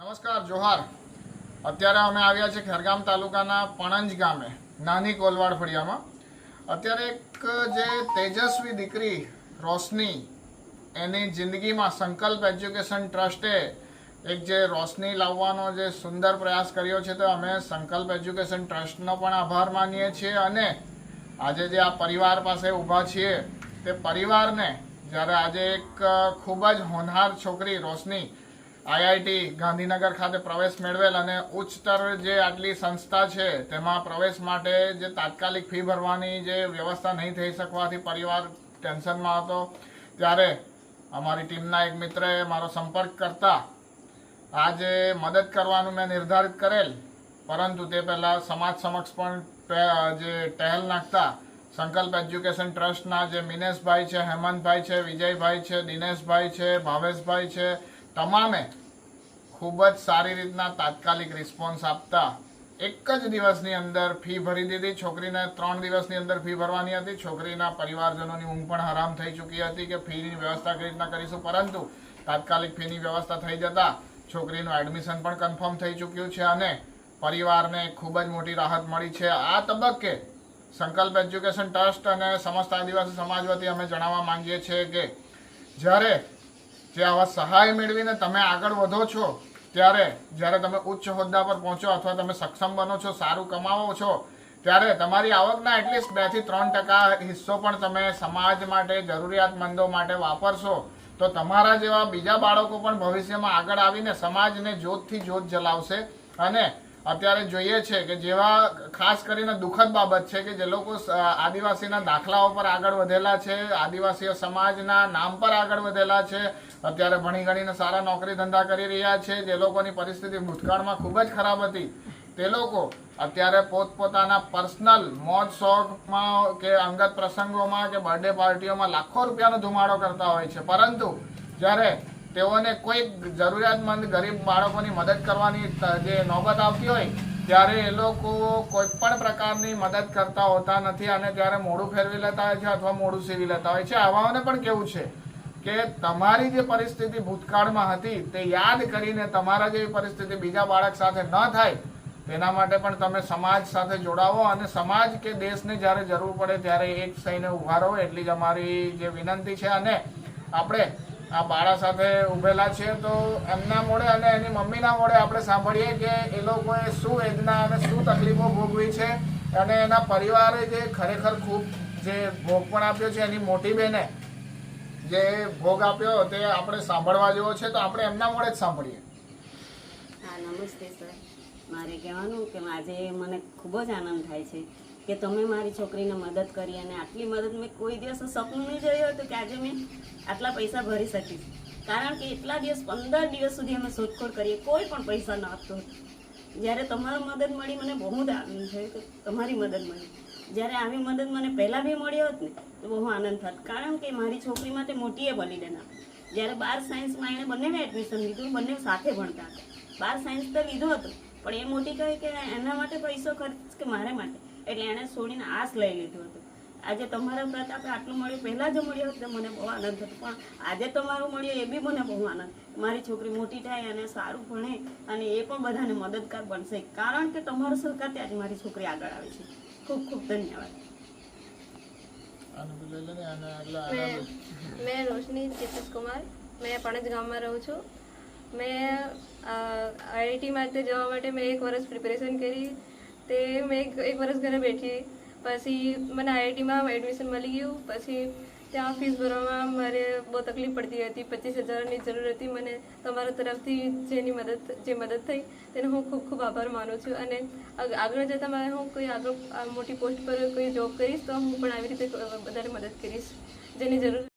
નમસ્કાર, જોહાર. અત્યારે અમે આવ્યા છે ખેરગામ તાલુકાના પણંજ ગામે, નાની કોલવાડ ફળિયામાં. અત્યારે એક જે તેજસ્વી દીકરી રોશની એની જિંદગીમાં સંકલ્પ એજ્યુકેશન ટ્રસ્ટે એક જે રોશની લાવવાનો જે સુંદર પ્રયાસ કર્યો છે, તો અમે સંકલ્પ એજ્યુકેશન ટ્રસ્ટનો પણ આભાર માનીએ છીએ અને આજે જે આ પરિવાર પાસે ઊભા છીએ, તે પરિવારને જ્યારે આજે એક ખૂબ જ હોનહાર છોકરી રોશની આઈઆઈટી ગાંધીનગર ખાતે પ્રવેશ મેળવેલ અને ઉચ્ચતર જે આટલી સંસ્થા છે, તેમાં પ્રવેશ માટે જે તાત્કાલિક ફી ભરવાની જે વ્યવસ્થા નહીં થઈ શકવાથી પરિવાર ટેન્શનમાં હતો. ત્યારે અમારી ટીમના એક મિત્રએ મારો સંપર્ક કરતા આજે મદદ કરવાનું મેં નિર્ધારિત કરેલ, પરંતુ તે પહેલાં સમાજ સમક્ષ પણ જે ટહેલ નાખતા સંકલ્પ એજ્યુકેશન ટ્રસ્ટના જે મિનેશભાઈ છે, હેમંતભાઈ છે, વિજયભાઈ છે, દિનેશભાઈ છે, ભાવેશભાઈ છે તમામે ખૂબ જ સારી રીતના તાત્કાલિક રિસ્પોન્સ આપતા એક જ દિવસની અંદર ફી ભરી દીધી. છોકરીને ત્રણ દિવસની અંદર ફી ભરવાની હતી. છોકરીના પરિવારજનોની ઊંઘ પણ હરામ થઈ ચૂકી હતી કે ફીની વ્યવસ્થા કઈ રીતના કરીશું. પરંતુ તાત્કાલિક ફીની વ્યવસ્થા થઈ જતા છોકરીનું એડમિશન પણ કન્ફર્મ થઈ ચૂક્યું છે અને પરિવારને ખૂબ જ મોટી રાહત મળી છે. આ તબક્કે સંકલ્પ એજ્યુકેશન ટ્રસ્ટ અને સમસ્ત આદિવાસી સમાજ વતી અમે જણાવવા માંગીએ છીએ કે જ્યારે જે આવા સહાય મેળવીને તમે આગળ વધો છો, ત્યારે જ્યારે તમે ઉચ્ચ હોદ્દા પર પહોંચો અથવા તમે સક્ષમ બનો છો, સારું કમાવો છો, ત્યારે તમારી આવકના એટલીસ્ટ બેથી ત્રણ ટકા હિસ્સો પણ તમે સમાજ માટે, જરૂરિયાતમંદો માટે વાપરશો, તો તમારા જેવા બીજા બાળકો પણ ભવિષ્યમાં આગળ આવીને સમાજને જોતથી જોત જલાવશે અને અત્યારે જોઈએ છે કે જેવા ખાસ કરીને દુઃખદ બાબત છે કે જે લોકો આદિવાસીના દાખલાઓ પર આગળ વધેલા છે, આદિવાસીઓ સમાજના નામ પર આગળ વધેલા છે, અત્યારે ભણી ગણીને સારા નોકરી ધંધા કરી રહ્યા છે, જે લોકોની પરિસ્થિતિ ભૂતકાળમાં ખૂબ જ ખરાબ હતી. તે લોકો અત્યારે પોતપોતાના પર્સનલ મોજ શોખમાં કે અંગત પ્રસંગોમાં કે બર્થડે પાર્ટીઓમાં લાખો રૂપિયાનો ધુમાડો કરતા હોય છે. પરંતુ જ્યારે તેઓને કોઈ જરૂરિયાતમંદ ગરીબ બાળકોની મદદ કરવાની જે નોબત આવતી હોય, ત્યારે એ લોકો કોઈ પણ પ્રકારની મદદ કરતા હોતા નથી અને ત્યારે મોડું ફેરવી લેતા હોય છે અથવા મોડું સીવી લેતા હોય છે. આવાઓને પણ કેવું છે કે તમારી જે પરિસ્થિતિ ભૂતકાળમાં હતી તે યાદ કરીને તમારા જેવી પરિસ્થિતિ બીજા બાળક સાથે ન થાય, તેના માટે પણ તમે સમાજ સાથે જોડાવો અને સમાજ કે દેશને જ્યારે જરૂર પડે ત્યારે એક થઈને ઊભા રહો એટલી જ અમારી જે વિનંતી છે. અને આપણે આ બાળા સાથે ઉભેલા છીએ તો એમના મોડે અને એની મમ્મીના મોડે આપણે સાંભળીએ કે એ લોકોએ શું વેદના અને શું તકલીફો ભોગવી છે અને એના પરિવારે જે ખરેખર ખૂબ જે ભોગ પણ આપ્યો છે, એની મોટી બહેને જે ભોગ આપ્યો તે આપણે સાંભળવા જેવો છે, તો આપણે એમના મોડે જ સાંભળીએ. હા, નમસ્તે સર. મારે કહેવાનું કે આજે મને ખૂબ જ આનંદ થાય છે. કે તમે મારી છોકરીને મદદ કરી અને આટલી મદદ મેં કોઈ દિવસ સપનું નહીં જોયું હતું કે આજે મેં આટલા પૈસા ભરી શકીશ. કારણ કે એટલા દિવસ, પંદર દિવસ સુધી અમે શોધખોળ કરીએ, કોઈ પણ પૈસા ન આપતો જ્યારે તમારી મદદ મળી, મને બહુ જ આનંદ થયો કે તમારી મદદ મળી. જ્યારે આવી મદદ મને પહેલાં બી મળી હોત ને, તો બહુ આનંદ થાત. કારણ કે મારી છોકરી માટે મોટીએ બલિદાન આપ્યું જ્યારે બાર સાયન્સમાં એણે બંને એડમિશન લીધું બંને સાથે ભણતા હતા. બાર સાયન્સ તો લીધું હતું, પણ એ મોટી કહે કે એના માટે પૈસો ખર્ચ કે મારે માટે? એટલે એણે સોડીને આસ લઈ લીધું હતું. આજે તમારા પ્રતાપે આટલું મળ્યું પહેલાં જો મળ્યું હતું તો મને બહુ આનંદ થતો પણ આજે તમારું મળ્યું એ બી મને બહુ આનંદ. મારી છોકરી મોટી થાય અને સારું ભણે અને એ પણ બધાને મદદગાર બનશે. કારણ કે તમારો ત્યાં જ મારી છોકરી આગળ આવે છે. ખૂબ ખૂબ ધન્યવાદ. મેં રોશની ચેતસ કુમાર મેં પણજ ગામમાં રહું છું. મેં આઈઆઈટી માટે જવા માટે મેં એક વર્ષ પ્રિપેરેશન કરી. તે મેં એક વર્ષ ઘરે બેઠી. પછી મને આઈઆઈટીમાં એડમિશન મળી ગયું. પછી ત્યાં ફીસ ભરવામાં મારે બહુ તકલીફ પડતી હતી. પચીસ હજારની જરૂર હતી. મને તમારા તરફથી જેની મદદ જે મદદ થઈ તેનો હું ખૂબ ખૂબ આભાર માનું છું. અને આગળ જતાં મારે હું કોઈ આગળ મોટી પોસ્ટ પર કોઈ જોબ કરીશ તો હું પણ આવી રીતે વધારે મદદ કરીશ. જેની જરૂર